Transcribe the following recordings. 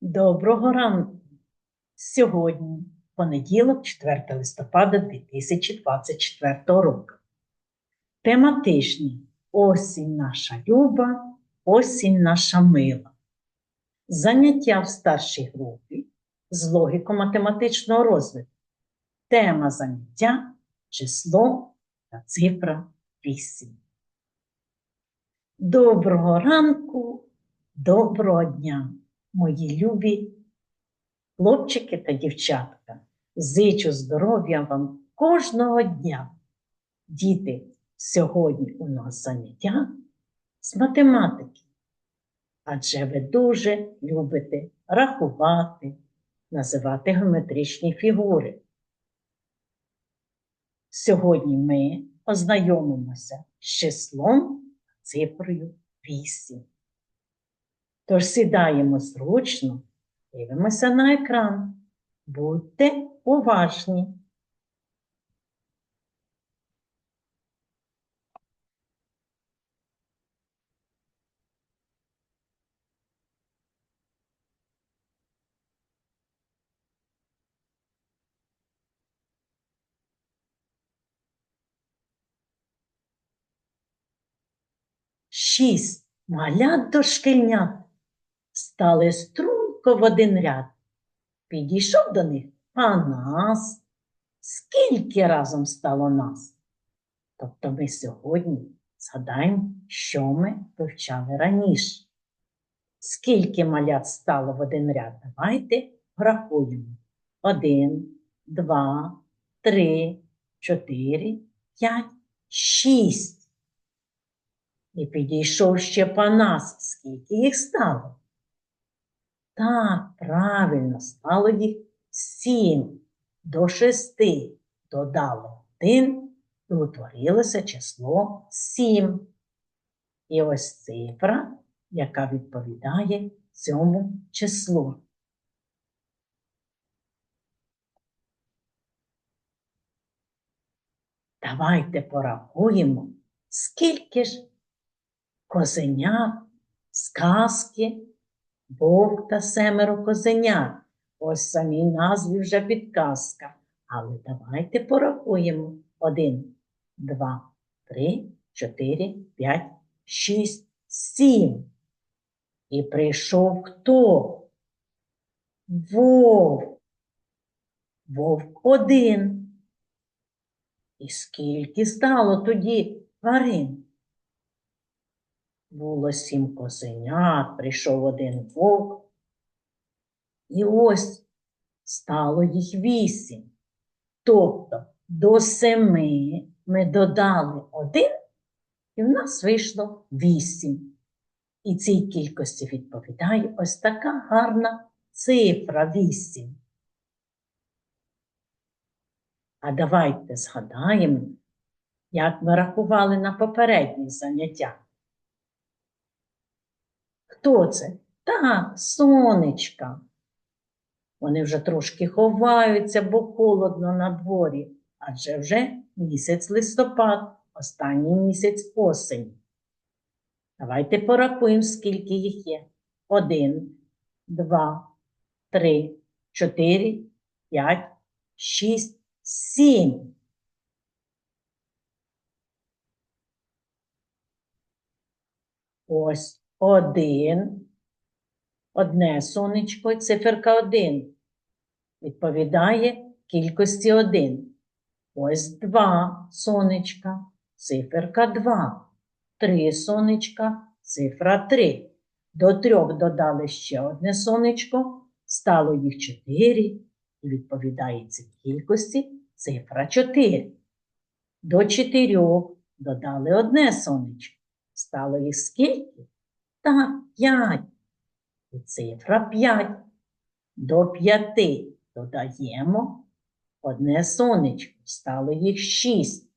Доброго ранку! Сьогодні понеділок, 4 листопада 2024 року. Тема тижня Осінь наша люба, осінь наша мила. Заняття в старшій групі з логіко-математичного розвитку. Тема заняття число та цифра 8. Доброго ранку, доброго дня! Мої любі хлопчики та дівчатка. Зичу здоров'я вам кожного дня. Діти, сьогодні у нас заняття з математики. Адже ви дуже любите рахувати, називати геометричні фігури. Сьогодні ми ознайомимося з числом цифрою 8. Тож сідаємо зручно, дивимося на екран. Будьте уважні. Шість малят дошкільнят стали струнко в один ряд. Підійшов до них Панас. Скільки разом стало нас? Тобто ми сьогодні згадаємо, що ми вивчали раніше. Скільки малят стало в один ряд? Давайте врахуємо. Один, два, три, чотири, п'ять, шість. І підійшов ще Панас. Скільки їх стало? Так, правильно, стало їх сім. До шести додало один і утворилося число сім. І ось цифра, яка відповідає цьому числу. Давайте порахуємо, скільки ж козенят, сказки Вовк та семеро козенят. Ось самій назві вже підказка. Але давайте порахуємо. Один, два, три, чотири, п'ять, шість, сім. І прийшов хто? Вовк. Вовк один. І скільки стало тоді тварин? Було сім козенят, прийшов один вовк. І ось стало їх вісім. Тобто до семи ми додали один, і в нас вийшло вісім. І цій кількості відповідає ось така гарна цифра вісім. А давайте згадаємо, як ми рахували на попередніх заняттях. Хто це? Так, сонечка. Вони вже трошки ховаються, бо холодно на дворі, адже вже місяць листопад, останній місяць осені. Давайте порахуємо, скільки їх є. Один, два, три, чотири, п'ять, шість, сім. Ось один. Одне сонечко, циферка один. Відповідає кількості один. Ось два сонечка, циферка два. Три сонечка, цифра три. До трьох додали ще одне сонечко, стало їх чотири. І відповідає цій кількості цифра 4. До чотирьох додали одне сонечко. Стало їх скільки? Так, п'ять. І цифра п'ять. До п'яти додаємо одне сонечко, стало їх шість.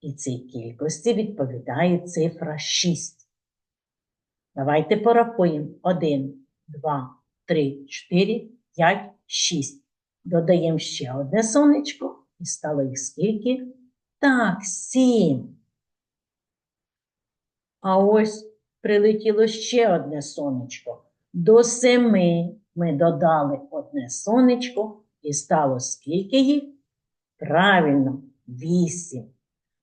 І цій кількості відповідає цифра шість. Давайте порахуємо. Один, два, три, чотири, п'ять, шість. Додаємо ще одне сонечко і стало їх скільки? Так, сім. А ось прилетіло ще одне сонечко. До семи ми додали одне сонечко і стало скільки їх? Правильно, 8.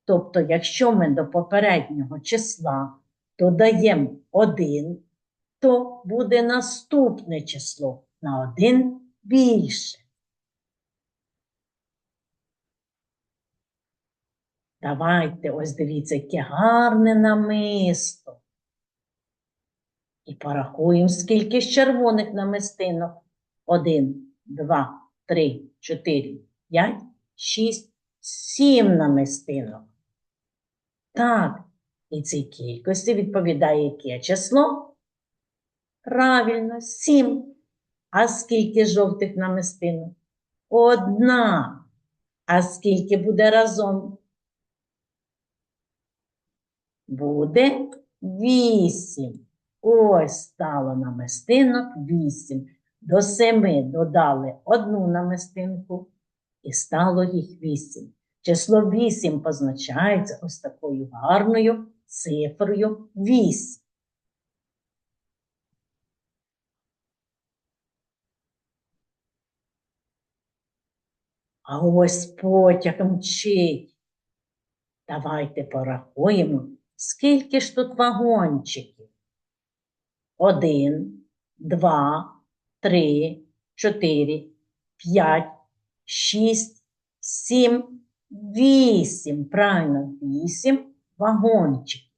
Тобто, якщо ми до попереднього числа додаємо 1, то буде наступне число на 1 більше. Давайте, ось дивіться, яке гарне намисто. І порахуємо, скільки ж червоних намистинок. Один, два, три, чотири, п'ять, шість, сім намистинок. Так, і цій кількості відповідає яке число? Правильно, сім. А скільки жовтих намистинок? Одна. А скільки буде разом? Буде вісім. Ось стало намистинок вісім. До семи додали одну намистинку і стало їх вісім. Число вісім позначається ось такою гарною цифрою вісім. А ось потяг мчить. Давайте порахуємо, скільки ж тут вагончиків. Один, два, три, чотири, п'ять, шість, сім, вісім. Правильно, вісім вагончиків.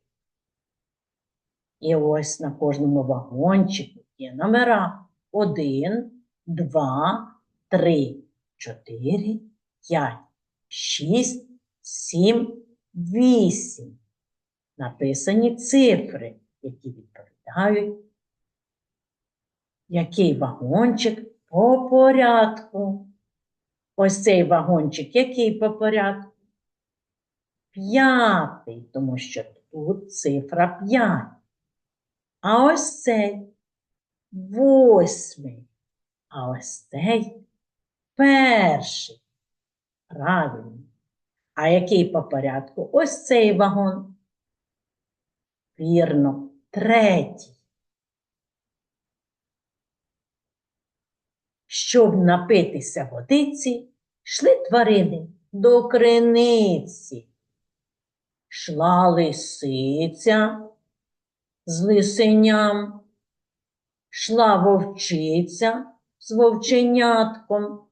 І ось на кожному вагончику є номера. Один, два, три, чотири, п'ять, шість, сім, вісім. Написані цифри, які відповідають який вагончик по порядку. Ось цей вагончик, який по порядку? П'ятий, тому що тут цифра 5. А ось цей восьмий. А ось цей перший. Правильно. А який по порядку? Ось цей вагон. Вірно, третій. Щоб напитися водиці, йшли тварини до криниці. Шла лисиця з лисеням, шла вовчиця з вовченятком,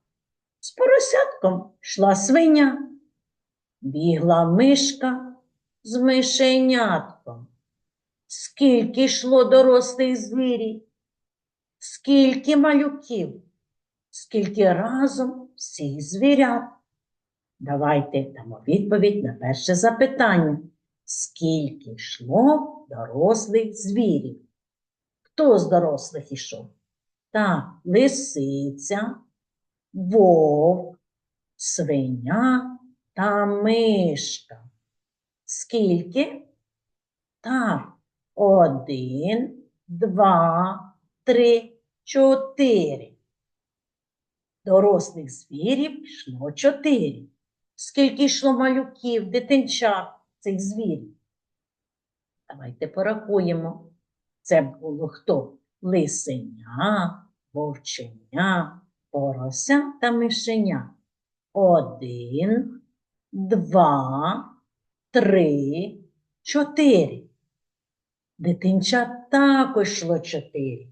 з поросятком йшла свиня, бігла мишка з мишенятком. Скільки йшло дорослих звірів, скільки малюків скільки разом всіх звірят. Давайте дамо відповідь на перше запитання. Скільки йшло дорослих звірів? Хто з дорослих ішов? Так, лисиця, вовк, свиня та мишка. Скільки? Так, один, два, три, чотири. Дорослих звірів йшло чотири. Скільки йшло малюків, дитинчат цих звірів? Давайте порахуємо. Це було хто? Лисеня, вовченя, порося та мишеня. Один, два, три, чотири. Дитинчат також йшло чотири.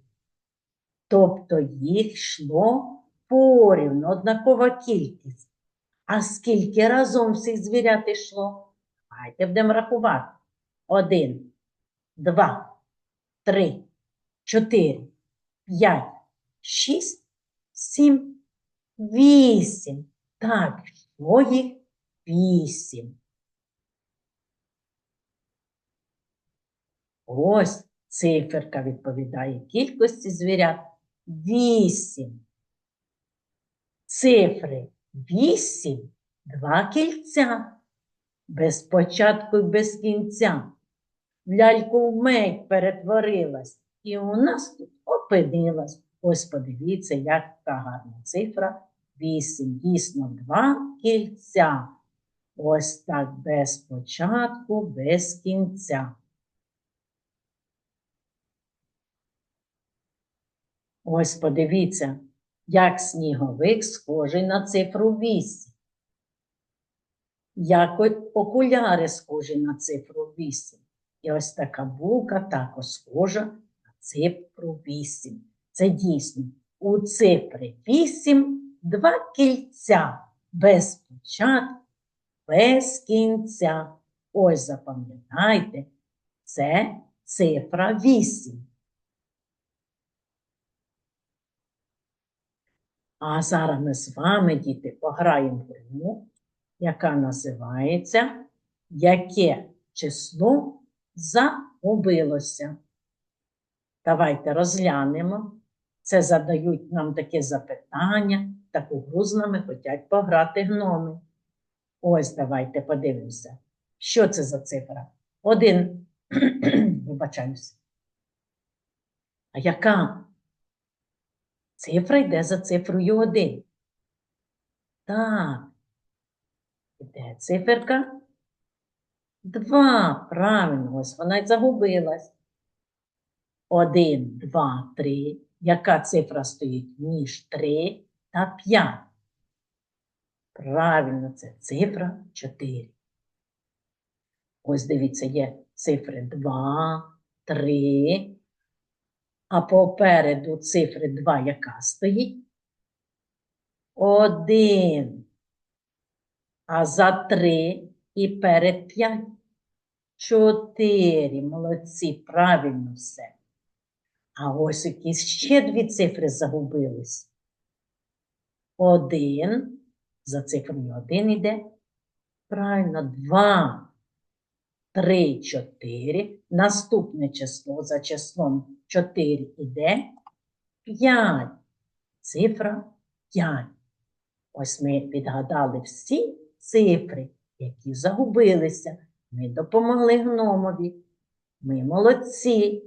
Тобто їх йшло порівну, однакова кількість. А скільки разом всіх звірят йшло? Давайте будемо рахувати. Один, два, три, чотири, п'ять, шість, сім, вісім. Так, йшло їх вісім. Ось циферка відповідає кількості звірят. Вісім цифри 8, два кільця, без початку і без кінця. В Ляльку в вмить перетворилась і у нас тут опинилась. Ось подивіться, яка гарна цифра. 8, дійсно, два кільця. Ось так без початку, без кінця. Ось подивіться, як сніговик схожий на цифру 8. Як окуляри схожі на цифру 8. І ось така булка також схожа на цифру 8. Це дійсно у цифри 8 два кільця без початку, без кінця. Ось запам'ятайте, це цифра 8. А зараз ми з вами, діти, пограємо в гру, яка називається Яке число загубилося? Давайте розглянемо. Це задають нам таке запитання, таку гру з нами хочуть пограти гноми. Ось давайте подивимося. Що це за цифра? Один. Вибачаюся. А яка? Цифра йде за цифрою 1. Так. Де циферка? 2. Правильно, ось вона й загубилась. 1, 2, 3. Яка цифра стоїть між 3 та 5? Правильно, це цифра 4. Ось дивіться, є цифри 2, 3. А попереду цифри 2 яка стоїть? 1. А за 3 і перед 5 4. Молодці, правильно все. А ось якісь ще дві цифри загубились. 1. За цифрою 1 йде. Правильно, 2. 3, 4. Наступне число за числом 4 іде 5. Цифра 5. Ось ми підгадали всі цифри, які загубилися. Ми допомогли гномові. Ми молодці.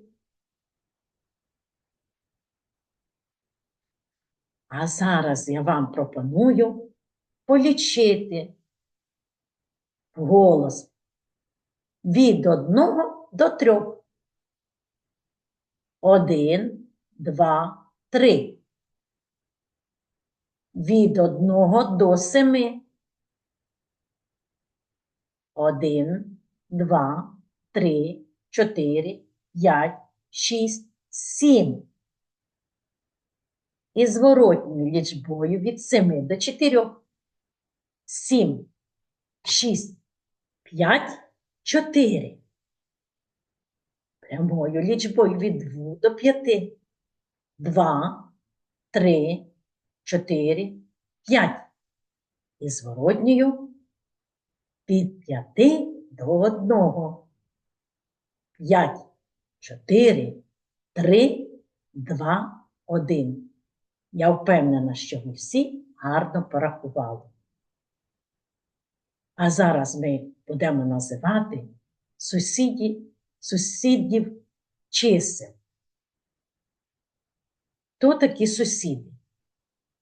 А зараз я вам пропоную полічити голос від одного до трьох. Один, два, три. Від одного до семи. Один, два, три, чотири, п'ять, шість, сім. І зворотньою лічбою від семи до чотирьох. Сім, шість, п'ять, чотири. Прямою лічбою від двох до п'яти. Два, три, чотири, п'ять. І зворотньою від п'яти до одного. П'ять, чотири, три, два, один. Я впевнена, що ви всі гарно порахували. А зараз ми будемо називати сусідів, сусідів чисел. Хто такі сусіди?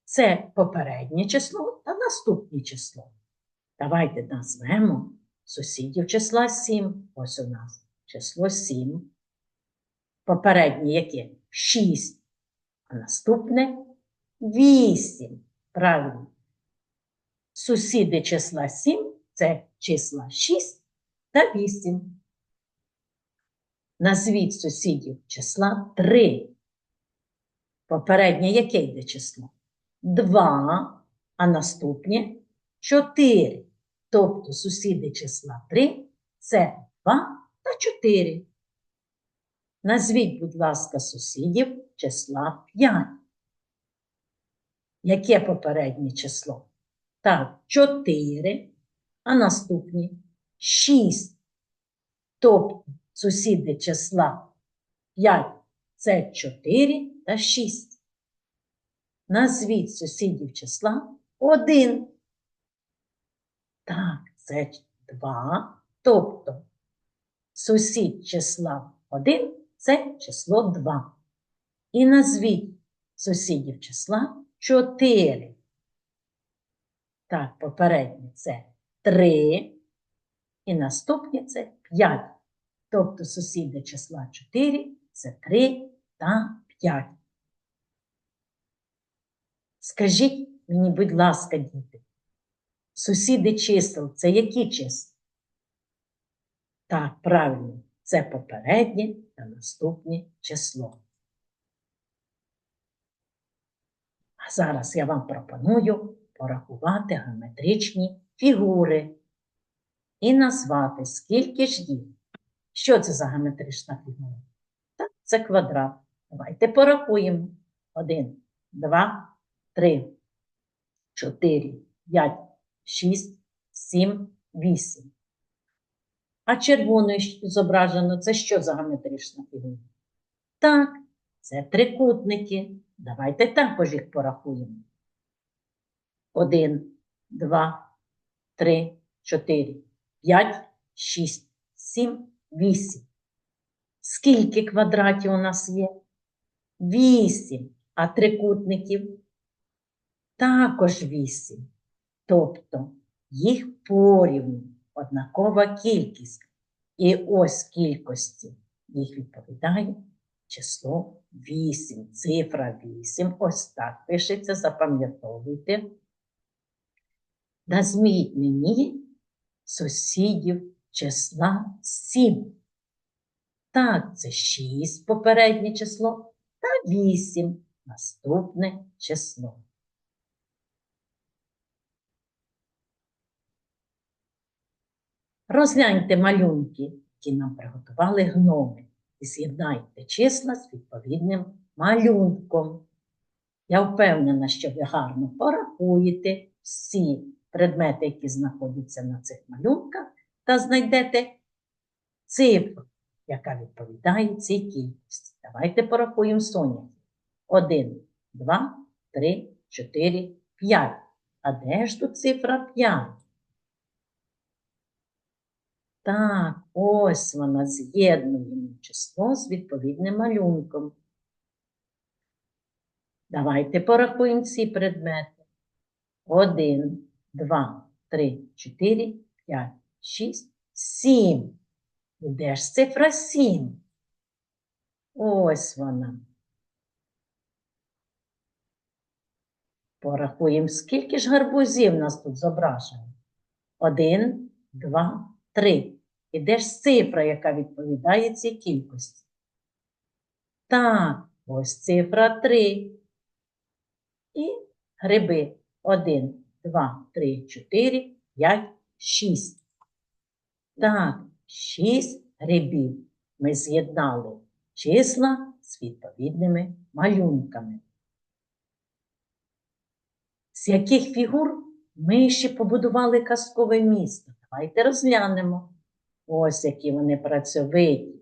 Це попереднє число та наступне число. Давайте назвемо сусідів числа 7. Ось у нас число 7. Попереднє яке? 6. А наступне 8. Правильно. Сусіди числа 7 це числа 6 та 8. Назвіть сусідів числа 3. Попереднє яке йде число? 2, а наступне 4. Тобто сусіди числа 3 це 2 та 4. Назвіть, будь ласка, сусідів числа 5. Яке попереднє число? Так, 4, а наступні 6. Тобто сусіди числа 5 це 4 та 6. Назвіть сусідів числа 1. Так, це 2. Тобто сусід числа 1 це число 2. І назвіть сусідів числа 4. Так, попереднє це 3. І наступне це 5. Тобто сусіди числа 4 це 3 та 5. Скажіть мені, будь ласка, діти, сусіди чисел це які числа? Так, правильно, це попереднє та наступнє число. А зараз я вам пропоную порахувати геометричні фігури і назвати, скільки ж їх. Що це за геометрична фігура? Так, це квадрат. Давайте порахуємо. Один, два, три, чотири, п'ять, шість, сім, вісім. А червоною зображено це що за геометрична фігура? Так, це трикутники. Давайте також їх порахуємо. Один, два, три, чотири, п'ять, шість, сім, вісім. Скільки квадратів у нас є? Вісім. А трикутників? Також вісім. Тобто їх порівну однакова кількість. І ось кількості їх відповідає число 8, цифра 8. Ось так пишеться, запам'ятовуйте. Назвіть мені сусідів числа 7. Так, це 6 попереднє число та 8 наступне число. Розгляньте малюнки, які нам приготували гноми, і з'єднайте числа з відповідним малюнком. Я впевнена, що ви гарно порахуєте всі предмети, які знаходяться на цих малюнках, та знайдете цифру, яка відповідає цій кількості. Давайте порахуємо соняхи. Один, два, три, чотири, п'ять. А де ж тут цифра 5? Так, ось вона з'єднуємо число з відповідним малюнком. Давайте порахуємо ці предмети. Один, два, три, чотири, п'ять, шість, сім. І Де ж цифра сім? Ось вона. Порахуємо, скільки ж гарбузів нас тут зображено. Один, два, три. І де ж цифра, яка відповідає цій кількості? Так, ось цифра 3. І гриби 1, 2, 3, 4, 5, 6. Так, 6 грибів ми з'єднали числа з відповідними малюнками. З яких фігур ми ще побудували казкове місто? Давайте розглянемо. Ось які вони працьовиті.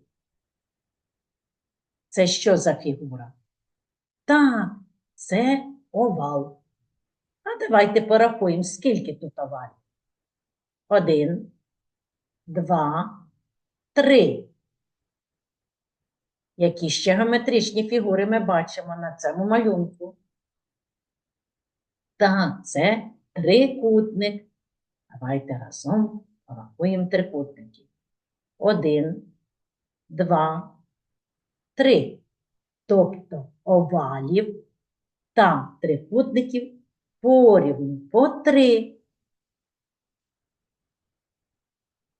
Це що за фігура? Так, це овал. А давайте порахуємо, скільки тут овалів. Один, два, три. Які ще геометричні фігури ми бачимо на цьому малюнку? Так, це трикутник. Давайте разом порахуємо трикутники. Один, два, три. Тобто овалів та трикутників порівну по три.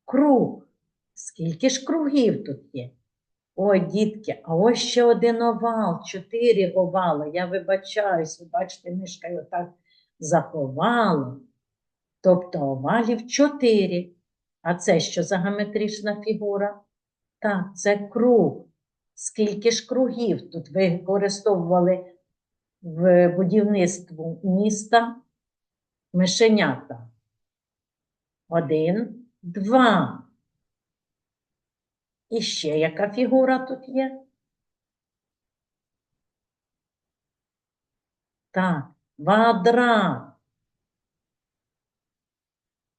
Круг. Скільки ж кругів тут є? Ой, дітки, а ось ще один овал, чотири овали. Я вибачаюсь, ви бачите, мишка його так заховала. Тобто овалів чотири. А це що за геометрична фігура? Так, це круг. Скільки ж кругів тут використовували в будівництві міста мишенята? Один, два. І ще яка фігура тут є? Так, квадрат.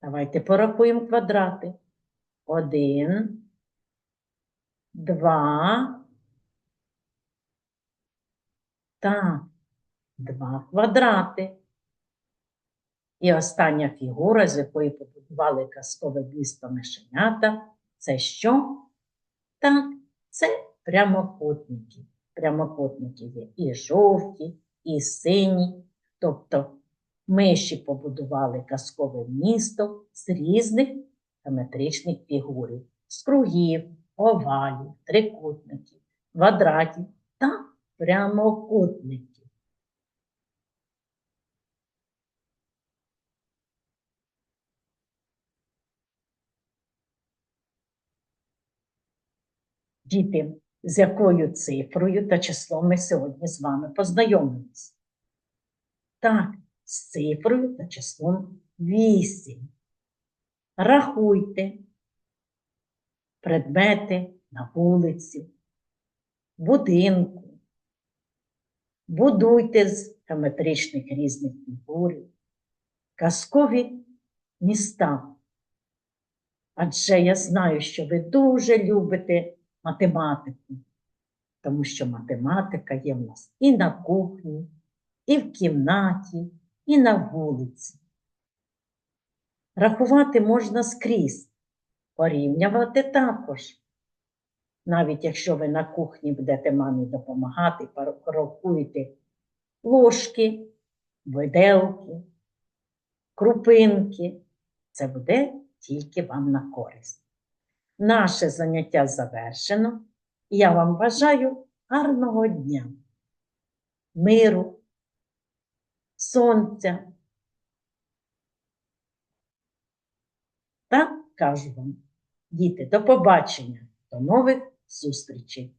Давайте порахуємо квадрати. Один, два. Так, два квадрати. І остання фігура, з якої побудували казкове місто мишенята, це що? Так, це прямокутники. Прямокутники є і жовті, і сині. Тобто миші побудували казкове місто з різних геометричних фігурів, з кругів, овалів, трикутників, квадратів та прямокутників. Діти, з якою цифрою та числом ми сьогодні з вами познайомились? Так, з цифрою та числом 8. Рахуйте предмети на вулиці, будинку. Будуйте з геометричних різних фігурів, казкові міста. Адже я знаю, що ви дуже любите математику, тому що математика є в нас і на кухні, і в кімнаті, і на вулиці. Рахувати можна скрізь, порівнювати також. Навіть якщо ви на кухні будете мамі допомагати, порахуєте ложки, виделки, крупинки, це буде тільки вам на користь. Наше заняття завершено. Я вам бажаю гарного дня, миру, сонця. Та кажу вам, діти, до побачення, до нових зустрічей!